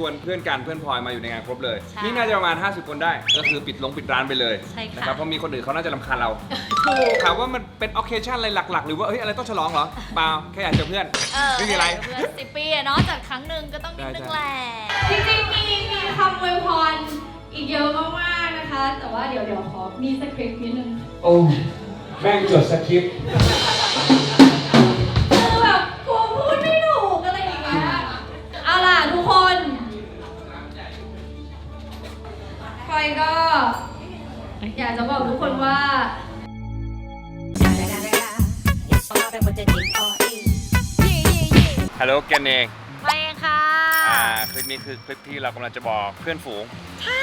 ชวนเพื่อนกันเพื่อนพลอยมาอยู่ในงานครบเลย ใช่นี่น่าจะประมาณ 50 คนได้ ก็คือปิดลงปิดร้านไปเลยใช่ค่ะ นะครับเพราะมีคนอื่นเขาน่าจะรำคาญเราถูก ถามว่ามันเป็น occasion อะไรหลัก ๆ หรือว่าเฮ้ยอะไรต้องฉลองเหรอเปล่าแค่อยากเจอเพื่อนเออไม่มีอะไร เพื่อนสิบปีอะเนาะจัดครั้งหนึ่งก็ต้องนิดนึงใช่แหละ จริงๆ มีมีคำอวยพรอีกเยอะมากๆนะคะ แต่ว่าเดี๋ยวเดี๋ยวขอมีสคริปต์นิดนึง โอ้ แม่งจดสคริปต์ อยากจะบอกทุกคนว่า ฮัลโหลแกนเองไปค่ะ อ่าคลิปนี้คือคลิปที่เรากำลังจะบอกเพื่อนฝูง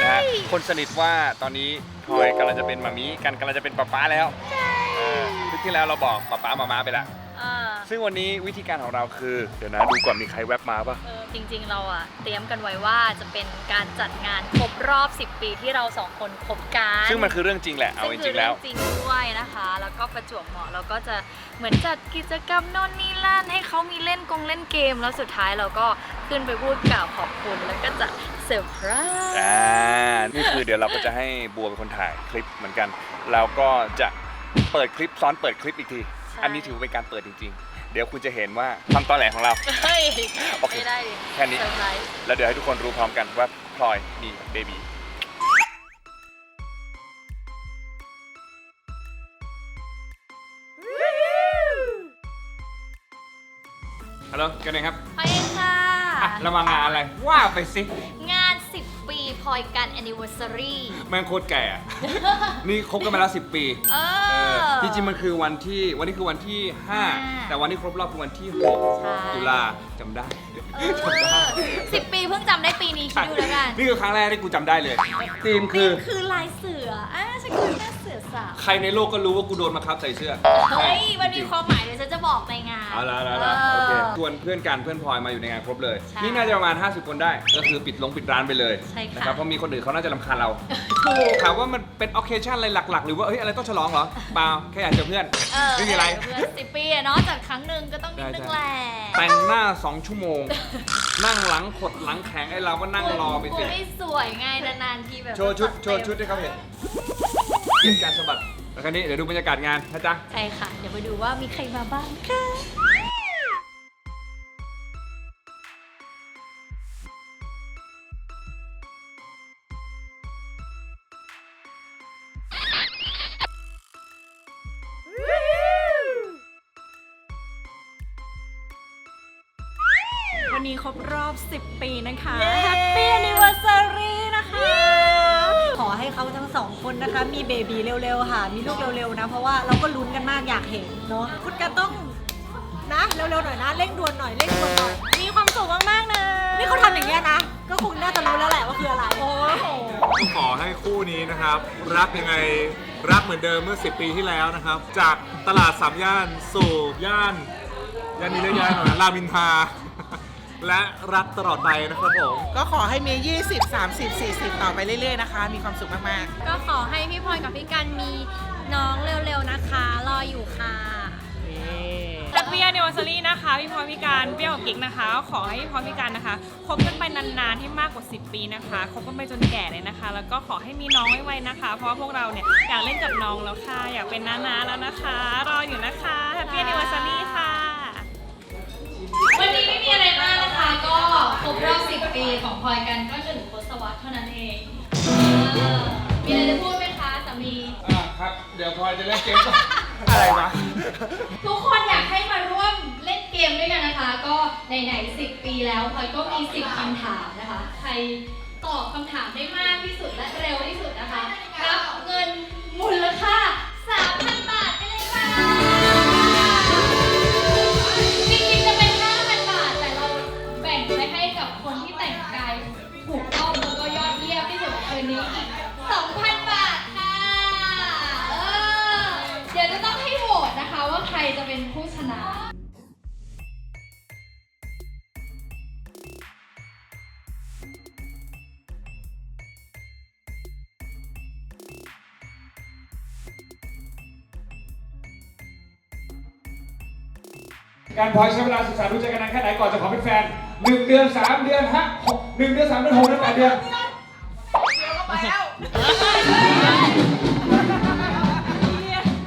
นะฮะคนสนิทว่าตอนนี้พลอยกำลังจะเป็นมามีกันกำลังจะเป็นป๊าป๊าแล้วเออคลิปที่แล้วเราบอกป๊าป๊ามามาไปแล้วเออซึ่งวันนี้วิธีการของเราคือ เดี๋ยวนะดูก่อนมีใครแวบมาปะเออ จริงๆ เราอะเตรียมกันไว้ว่าจะเป็นการจัดงานครบรอบ 10 ปีที่เราสองคนคบกันซึ่งมันคือเรื่องจริงแหละเอาจซึ่คืริงๆแล้วจริงด้วยนะคะ แล้วก็ประจวบเหมาะเราก็จะเหมือนจัดกิจกรรมโน่นนี่นั่นให้เขามีเล่นกงเล่นเกม แล้วสุดท้ายเราก็ขึ้นไปพูดกล่าวขอบคุณ แล้วก็จะเซอร์ไพรส์อ่านี่คือเดี๋ยวเราก็จะให้บัวเป็นคนถ่ายคลิปเหมือนกันแล้วก็จะเปิดคลิปซ้อนเปิดคลิปอีกที อันนี้ถือว่าเป็นการเปิดจริงๆ เดี๋ยวคุณจะเห็นว่าความตอแหลของเรา เฮ้ยโอเคไม่ได้ดิแค่นี้ เซอร์ไพรส์แล้วเดี๋ยวให้ทุกคนรู้พร้อมกันว่าพลอยมีเบบีฮัลโหลกันเองครับ ไปค่ะ อะเรามางานอะไรว่าไปสิ งาน10ปีพลอยกัน anniversary แม่งโคตรแก่อะ นี่คบกันมาแล้ว 10 ปีเอเออ อ จริงๆมันคือวันที่วันนี้คือวันที่5แต่วันที่ครบรอบคือวันที่ ใช่ 6 ตุลาจำได้เอจำได้อสิบปีเพิ่งจำได้ปีนี้คิดดูแล้วกันนี่คือครั้งแรกที่กูจำได้เลยธีมคือ คือลายเสืออะฉันคือแม่เสือสาวใครในโลกก็รู้ว่ากูโดนมาคับใส่เสื้อเฮ้ยมันมีความหมายเดี๋ยวฉันจะบอกในงานเอาละเอาละเอโอเคอชวนเพื่อนกันเพื่อนพลอยมาอยู่ในงานครบเลยใช่นี่น่าจะประมาณ 50 คนได้ ก็คือปิดลงปิดร้านไปเลยใช่ค่ะนะครับเพราะมีคนอื่นเขาน่าจะรำคาญเราถูกถามว่ามันเป็น occasion อะไรหลัก ๆ หรือว่าเฮ้ยอะไรต้องฉลองเหรอเปล่าแค่อยากเจอเพื่อนเออไม่มีอะไรเพื่อนสิบปีอะเนาะจัดครั้งหนึ่งก็ต้องนิดนึงแหละแต่งหน้า 2 ชั่วโมง นั่งหลังขดหลังแข็งไอ้เราก็นั่งรอไปกลัสิวไม่สวยไงนานๆทีแบบโชว์ชุดจัโชว์ชุดให้เขาเห็น เกี่ยวการสะบัดแล้วคราวนี้เดี๋ยวดูบรรยากาศงานนะจ๊ะ ใช่ค่ะ เดี๋ยวไปดูว่ามีใครมาบ้างค่ะ วันนี้ครบรอบ 10 ปีนะคะ นนะคะ มีเบบีเร็วๆค่ะ มีลูกเร็วๆนะ เพราะว่าเราก็ลุ้นกันมากอยากเห็นเนาะคุณกันต้องนะเร็วๆหน่อยนะเร่งด่วนหน่อยเร่งด่วนหน่อยมีความสุขมากๆนะนี่เขาทำอย่างเงี้ยนะ ก็คงน่าจะรู้แล้วแหละว่าคืออะไร โอ้โหขอให้คู่นี้นะครับ รักยังไงรักเหมือนเดิมเมื่อ 10 ปีที่แล้วนะครับ จากตลาดสามย่านสู่ย่านย่านนี้เรียกย่านหน่อยรามอินทรา และรักตลอดไปนะครับผม ก็ขอให้มี 20 30 40 ต่อไปเรื่อยๆนะคะ มีความสุขมากๆก็ขอให้พี่พลอยกับพี่กันมีน้องเร็วๆนะคะ รออยู่ค่ะแฮปปี้แอนนิว r ซ a รีนะคะ พี่พรพิการเปรี้ยวกับกิ๊กนะคะก็ขอให้พี่พรพิการนะคะคบกันไปนานๆให้มากกว่า 10 ปีนะคะคบกันไปจนแก่เลยนะคะ แล้วก็ขอให้มีน้องไวๆนะคะ เพราะว่าพวกเราเนี่ยอยากเล่นกับน้องแล้วค่ะ อยากเป็นน้าๆแล้วนะคะ รออยู่นะคะแฮปปี้แอนนิว r ซ a รีค่ะ วันนี้ไม่มีอะไรมากนะคะ ก็ครบรอบ 10 ปีของพลอยกันก็หนึ่งทศวรรษเท่านั้นเองเออมีอะไรจะพูดไหมคะสามี อ่าครับ เดี๋ยวพลอยจะเล่นเกมก่อนอะไรวะทุกคนอยากให้มาร่วมเล่นเกมด้วยกันนะคะ ก็ไหนๆ10 ปีแล้วพลอยก็มี 10คำถามนะคะ ใครตอบคำถามได้มากที่สุดและเร็วที่สุดนะคะ รับเงินมูลค่า 2,000 บาทค่ะเออเดี๋ยวจะต้องให้โหวตนะคะว่าใครจะเป็นผู้ชนะ การพลอยใช้เวลาศึกษาดูใจกันนานแค่ไหนก่อนจะขอเป็นแฟนหนึ่งเดือนสามเดือนฮะหกหนึ่งเดือนสามเดือนหกเดือนแปดเดือน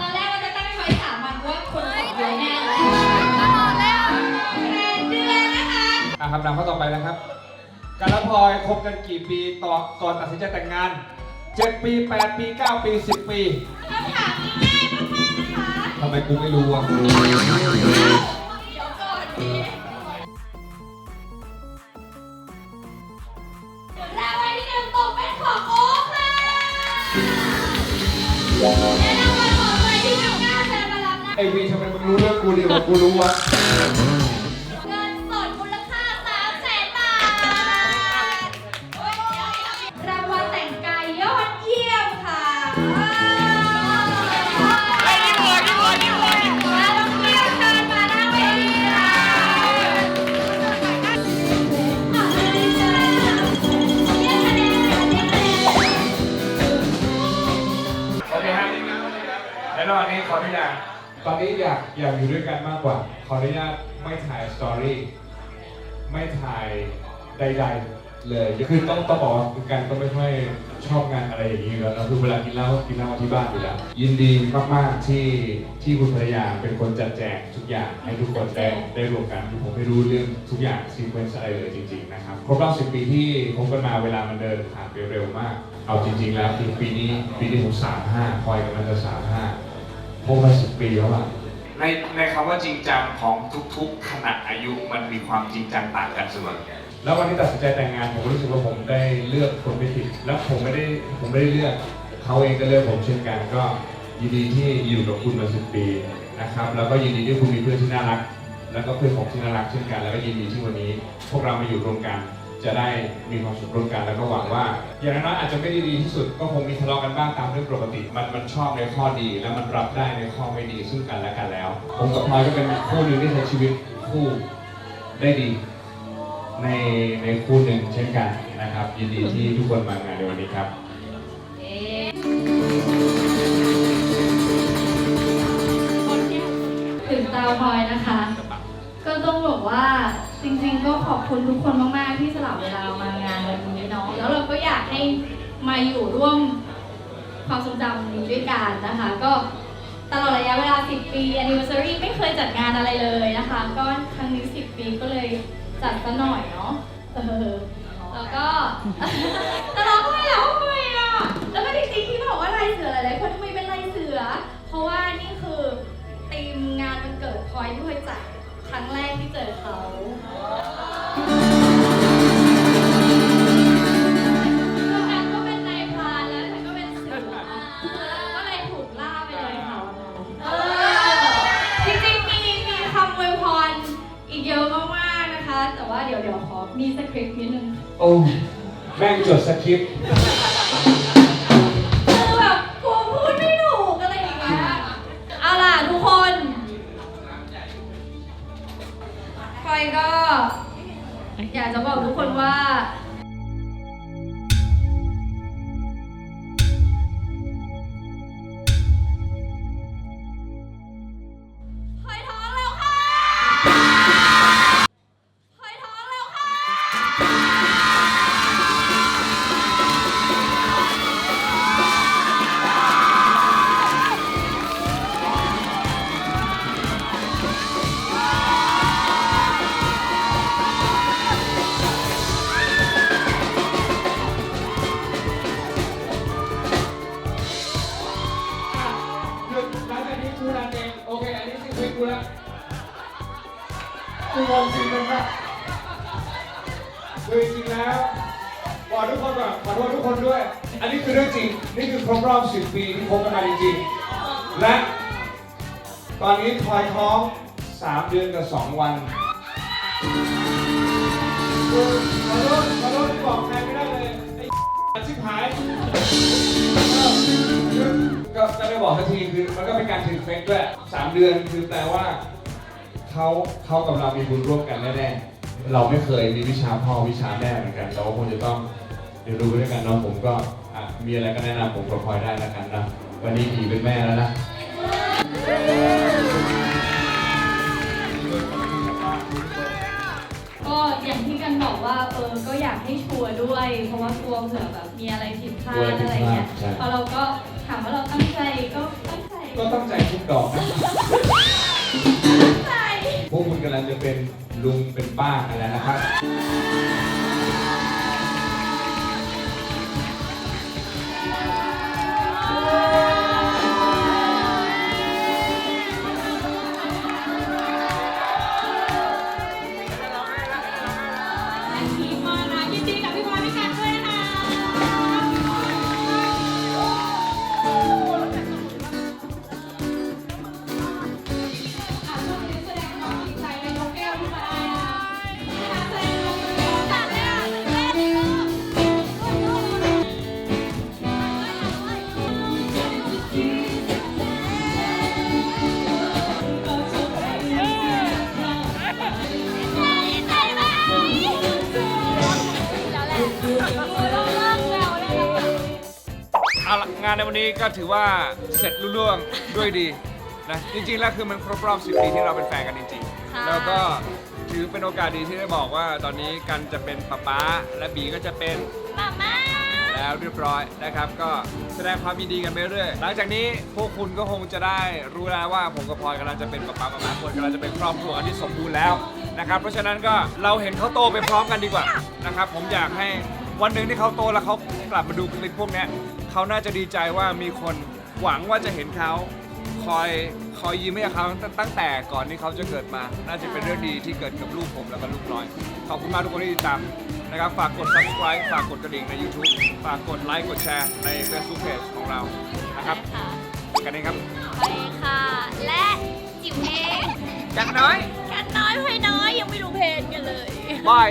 ตอนแรกเราจะตั้งไว้สามวันว่าคนขอเยอะแน่เลยแปดเดือนนะคะอะคำถามข้อต่อไปนะครับการละพลอยคบกันกี่ปีต่อก่อนตัดสินใจแต่งงาน7ปี8ปี9ปี10ปีคำถามนี้ง่ายมากๆนะคะทำไมกูไม่รู้อะ วีทำไมมึงรู้เรื่องกูดีกว่ากูรู้วะเงินสดมูลค่า3แสนบาทรางวัลแต่งกายยอดเยี่ยมค่ะไอ้ยี่หัวยี่หัวยี่หัวยี่หัวน้องเที่ยวเชิญมาหน้าเวทีค่ะอะเรียกคะแนนเรียกคะแนน โอเคฮะและระหว่างนี้ขออนุญา ตอนนี้อยากอยากอยู่ด้วยกันมากกว่า ขออนุญาตไม่ถ่ายสตอรี่ไม่ถ่ายใด ๆ เลยคือต้องต้องบอกว่าคือกันก็ไม่ค่อยชอบงานอะไรอย่างนี้อยู่แล้วนะคือเวลากินเหล้าก็กินเหล้าที่บ้านอยู่แล้วยินดีมากๆที่ที่คุณภรรยาเป็นคนจัดแจงทุกอย่างให้ทุกคนได้ได้รวมกันคือผมไม่รู้เรื่องทุกอย่างซีเควนซ์อะไรเลยจริงๆนะครับครบรอบ10ปีที่คบกันมาเวลามันเดินผ่านไปเร็วมาก เอาจริง ๆ แล้วคือปีนี้ปีนี้ผม35พลอยกำลังจะ35 พบมาสิบปีแล้วอะในในคำว่าจริงจังของทุกๆขณะอายุมันมีความจริงจังต่างกันเสมอแล้ววันที่ตัดสินใจแต่งงานผมรู้สึกว่าผมได้เลือกคนไม่ผิด แล้วผมไม่ได้ผมไม่ได้เลือกเขาเองก็เลือกผมเช่นกันก็ยินดีที่อยู่กับคุณมาสิบปีนะครับแล้วก็ยินดีที่คุณมีเพื่อนที่น่ารัก แล้วก็เพื่อนผมที่น่ารักเช่นกัน แล้วก็ยินดีที่วันนี้ พวกเรามาอยู่รวมกัน จะได้มีความสุขร่วมกันแล้วก็หวังว่า อย่างน้อยอาจจะไม่ได้ดีที่สุด ก็คงมีทะเลาะกันบ้างตามเรื่องปกติ มันมันชอบในข้อดี แล้วมันรับได้ในข้อไม่ดีซึ่งกันและกันแล้ว ผมกับพลอยก็เป็นคู่หนึ่งที่ใช้ชีวิตคู่ได้ดี ในในคู่หนึ่งเช่นกันนะครับ ยินดีที่ทุกคนมางานในวันนี้ครับถึงตาพลอยนะคะ ก็ต้องบอกว่า จริงๆก็ขอบคุณทุกคนมากๆที่สลับเวลามางานวันนี้เนาะแล้วเราก็อยากให้มาอยู่ร่วมความทรงจำนี้ด้วยกันนะคะ ก็ตลอดระยะเวลา 10 ปี anniversary ไม่เคยจัดงานอะไรเลยนะคะ ก็ครั้งนี้ 10 ปีก็เลยจัดซะหน่อยเนาะเออแล้วก็แต่เราก็ไม่แล้วทำไมอะแล้วก็จริงๆที่บอกว่าลายเสือหลายๆคนทำไมเป็นลายเสือ เพราะว่านี่คือธีมงานวันเกิดพลอยที่เคยจัด รั้งแรกที่เจอเขา ลังจากนี้กูรันเองโอเคอันนี้สิคุยกูล้วกูงงจริงเลยครับคือจริงแล้วบอกทุกคนก่อนขอโทษทุกคนด้วย อันนี้คือเรื่องจริง นี่คือครบรอบ 10 ปีที่คบกันมาจริงๆและ ตอนนี้ทอยท้อง 3 เดือนกับ 2 วันขอโทษ ก็จะไม่บอกสักทีคือมันก็เป็นการถือเฟซด้วยสามเดือนคือแปลว่าเขาเขากับเรามีบุญร่วมกันแน่ๆเราไม่เคยมีวิชาพ่อวิชาแม่เหมือนกันเราก็คงจะต้องเรียนรู้ไปด้วยกันเนาะผมก็อะมีอะไรก็แนะนำผมกับพลอยได้แล้วกันนะวันนี้ผีเป็นแม่แล้วนะก็อย่างที่ว่าเออก็อยากให้ชัวร์ด้วย เพราะว่ากลัวเผื่อแบบมีอะไรผิดพลากลัวดผิดอะไรพลาดเงี้ยใช่พอเราก็ถามว่าเราตั้งใจ ก็ตั้งใจก็ต้องใจทุกดอกนะตั้งใจ พวกคุณกำลังจะเป็นลุงเป็นป้ากันแล้วนะครับาละงานในวันนี้ก็ถือว่าเสร็จรุ่ร่วงด้วยดีนะจริงๆแล้วคือมันครบรอบ 10 ปีที่เราเป็นแฟนกันจริงใช่ ๆ แล้วก็ถือเป็นโอกาสดีที่ได้บอกว่าตอนนี้กันจะเป็นป๊าป๊าและบีก็จะเป็นมาม่าแล้วเรียบร้อยนะครับ ก็แสดงความยินดีกันไปเรื่อยหลังจากนี้พวกคุณก็คงจะได้รู้แล้วว่าผมกับพลอยกำลังจะเป็นป๊าป๊าป๊าป๊าคนกำลังจะเป็นครอบครัวกันที่สมบูรณ์แล้วนะครับ เพราะฉะนั้นก็เราเห็นเขาโตไปพร้อมกันดีกว่านะครับ ผมอยากให้วันหนึ่งที่เขาโตแล้วเขากลับมาดูคลิปพวกเนี้ย เขาน่าจะดีใจว่ามีคนหวังว่าจะเห็นเขาคอยคอยยิ้มให้เขาตั้งแต่ก่อนที่เขาจะเกิดมา น่าจะเป็นเรื่องดีที่เกิดกับลูกผมแล้วก็ลูกน้อย ขอบคุณมากทุกคนที่ติดตามนะครับ ฝากกด subscribe ฝากกดกระดิ่งใน YouTube ฝากกดไลค์กดแชร์ใน Facebook Page ของเรานะครับค่ะกันเองครับไปค่ะ และจิ๋วเองกันน้อยกันน้อยพลอยน้อยยังไม่รู้เพลงกันเลย บาย